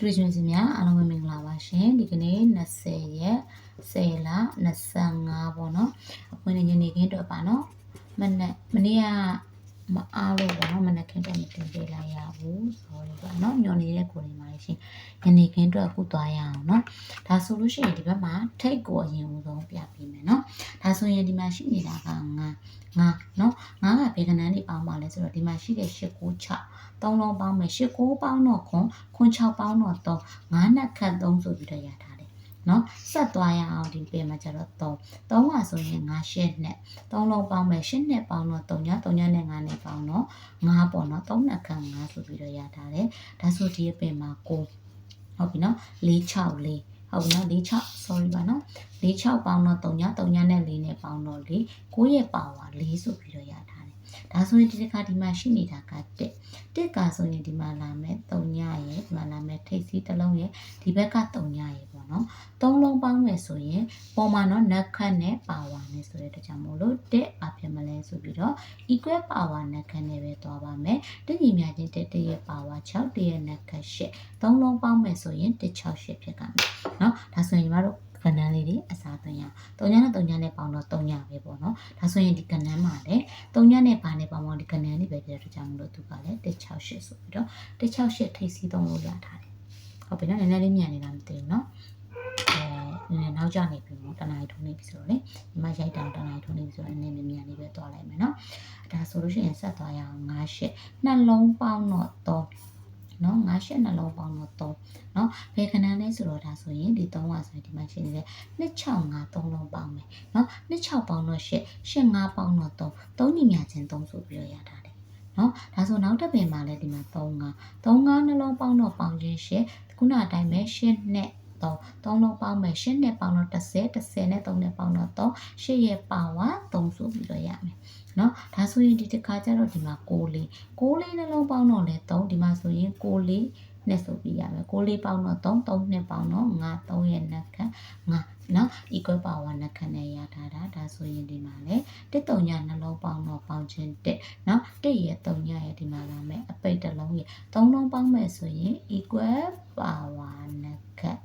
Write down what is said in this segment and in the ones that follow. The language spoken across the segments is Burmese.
တွေ့ရှင်စီများအားလုံးပဲမင်္ဂလာပါရှင်ဒီကနေ့20ရက်10လ25ပေါ့နော်အပွင့်ညနေခင်းတော့ပါနော်မနေ့မနေ့ကမအားလို့ပေါ့နော်မနေ့ခင်းတော့မတင်ပေးလိုက်ရဘူး sorry ပါနော်ညော်နေတဲ့ကိုယ်လေးပါလေရှင်ညနေခင်းတော့အခုသွားရအောင်နော်ဒါဆိုလို့ရှိရင်ဒီဘက်မှာထိတ်ကိုအရင်ဦးဆုံးပြပေးမယ်နော် ဒါဆိုရင်ဒီမှာရှိနေတာကငါငါနော်ငါကဘေကနန်းလေးပေါင်းပါလဲဆိုတော့ဒီမှာရှိတဲ့8 9 6 3လုံးပေါင်းမယ်8 9ပေါင်းတော့ခွန်ခွန်6ပေါင်းတော့3 9နှစ်ခတ်3ဆိုပြီးတော့ရထားတယ်နော်ဆက်သွားရအောင်ဒီပေမှာကျတော့3 3ကဆိုရင်9ရှစ်နဲ့3လုံးပေါင်းမယ်8နှစ်ပေါင်းတော့3ည3ညနဲ့9နှစ်ပေါင်းတော့9ပေါ့နော်3နှစ်ခတ်9ဆိုပြီးတော့ရထားတယ်ဒါဆိုဒီပေမှာ9ဟုတ်ပြီနော်4 6 4 ဟုတ်ပြီနော်4 6 sorry ပါနော်4 6ပေါင်းတော့3ည3ညနဲ့4နဲ့ပေါင်းတော့4 9ရဲ့ပါဝါ4ဆိုပြီးတော့ရထားတယ်ဒါဆိုရင်ဒီတစ်ခါဒီမှာရှိနေတာက1တစ်ကဆိုရင်ဒီမှာလာမယ်3ညရဲ့ဒီမှာလာမယ်ထိပ်စီးတစ်လုံးရဲ့ဒီဘက်က3ညရဲ့ ပေါ့နော်သုံးလုံးပေါင်းမယ်ဆိုရင်ပေါ်မှာနော်နက်ခတ်နဲ့ပါဝါနဲ့ဆိုတဲ့တကြောင်မို့လို့တစ်အဖြစ်မလဲဆိုပြီးတော့ equal power နက်ခတ်နဲ့ပဲသွားပါမယ်တညီမြချင်းတစ်တစ်ရဲ့ပါဝါ6တစ်ရဲ့နက်ခတ်8သုံးလုံးပေါင်းမယ်ဆိုရင်1 6 8ဖြစ်ကမယ်နော်ဒါဆိုရင်ညီမတို့ကဏ္ဍလေးတွေအစားသွင်းရအောင်3ညနဲ့3ညနဲ့ပေါင်းတော့3ညပဲပေါ့နော်ဒါဆိုရင်ဒီကဏ္ဍမှာလည်း3ညနဲ့ပါနဲ့ပေါင်းတော့ဒီကဏ္ဍလေးပဲပြတဲ့ကြောင်လို့သူကလည်း168ဆိုပြီးတော့168ထိပ်စီးသုံးလို့ရထားတယ်ဟုတ်ပြီနော်နည်းနည်းလေးမြန်နေတာမသိဘူးနော်အဲ နည်းနည်းနောက်ကျနေပြီပေါ့တနားရီထုံးနေပြီဆိုတော့လေဒီမှာရိုက်တာတနားရီထုံးနေပြီဆိုတော့နည်းနည်းမြန်လေးပဲသွားလိုက်မယ်နော်ဒါဆိုလို့ရှိရင်ဆက်သွားရအောင်98နှလုံးပေါင်းတော့3နော်98နှလုံးပေါင်းတော့3နော်ဘယ်ခဏလဲဆိုတော့ဒါဆိုရင်ဒီ3ကဆိုရင်ဒီမှာရှိနေတဲ့265 3လုံးပေါင်းမယ်နော်26ပေါင်းတော့8 85ပေါင်းတော့3 3ညီမြချင်း3ဆိုပြီးတော့ရတာတယ်နော်ဒါဆိုနောက်တစ်ပင်မှာလည်းဒီမှာ3 5 3 5နှလုံးပေါင်းတော့ပေါင်းခြင်း8ခုနအတိုင်းပဲ8နဲ့ 3 3လုံးပေါင်းမယ်8နဲ့ပေါင်းတော့30 30နဲ့3နဲ့ပေါင်းတော့3 8ရဲ့ပါဝါ3ဆိုပြီးတော့ရမယ်နော်ဒါဆိုရင်ဒီတစ်ခါကျတော့ဒီမှာ6လေး6လေးနှလုံးပေါင်းတော့လဲ3ဒီမှာဆိုရင်6လေးနဲ့ဆိုပြီးရမယ်6လေးပေါင်းတော့3 3နှစ်ပေါင်းတော့5 3ရဲ့နှက်ခတ်5နော် equal power နှက်ခတ်နဲ့ရထားတာဒါဆိုရင်ဒီမှာလဲတစ်တုံညနှလုံးပေါင်းတော့ပေါင်းခြင်း1နော်1ရဲ့3ညရဲ့ဒီမှာလာမယ်အပိတ်တစ်လုံးရဲ့3လုံးပေါင်းမယ်ဆိုရင် equal power နှက်ခတ်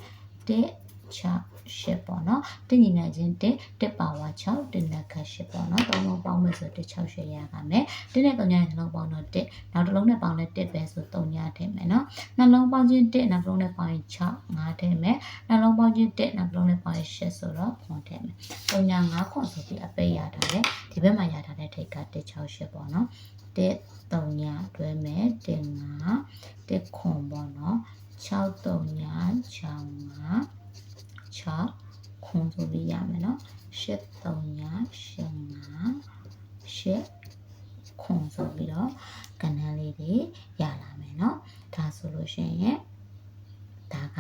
1 6 8ပေါ့နော်တညီနိုင်ချင်း1 1ပါဝါ6တင်နဲ့ခတ်8ပေါ့နော်သုံးလုံးပေါင်းမယ်ဆို1 6 8ရပါမယ်တင်းနဲ့3ညနှလုံးပေါင်းတော့1နောက်တစ်လုံးနဲ့ပေါင်းလဲ1ပဲဆို3ညထည့်မယ်နော်နှလုံးပေါင်းချင်း1နောက်တစ်လုံးနဲ့ပေါင်းရင်6 5ထည့်မယ်နှလုံးပေါင်းချင်း1နောက်တစ်လုံးနဲ့ပေါင်းရင်8ဆိုတော့ခွန်ထည့်မယ်3ည5ခွန်ဆိုပြီးအပိတ်ရတာလေဒီဘက်မှာရထားတဲ့ထိတ်က1 6 8ပေါ့နော်1 3ညတွဲမယ်1 5 1ခွန်ပေါ့နော် 6 3ည6 5 6ခွန်ဆိုပြီးရမယ်နော်8 3ည8 5 8ခွန်ဆိုပြီးတော့ကဏ္ဍလေးတွေရလာမယ်နော်ဒါဆိုလို့ရှိရင်ဒါက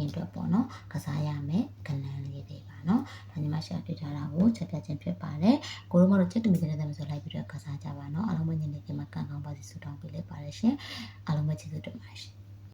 ယနေ့ကင်းတော့ပေါ့နော်ကစားရမယ်ကဏ္ဍလေးတွေပါနော်ဒါညီမရှာတွေ့ထားတာကိုချက်ပြချင်းဖြစ်ပါတယ်ကိုတို့မတို့ချက်တူမီတဲ့တဲ့ဆိုလိုက်ပြီးတော့ကစားကြပါနော်အားလုံးပဲယနေ့ကင်းမှာကံကောင်းပါစေဆုတောင်းပေးလိုက်ပါတယ်ရှင်အားလုံးပဲကျေးဇူးတင်ပါတယ်ရှင်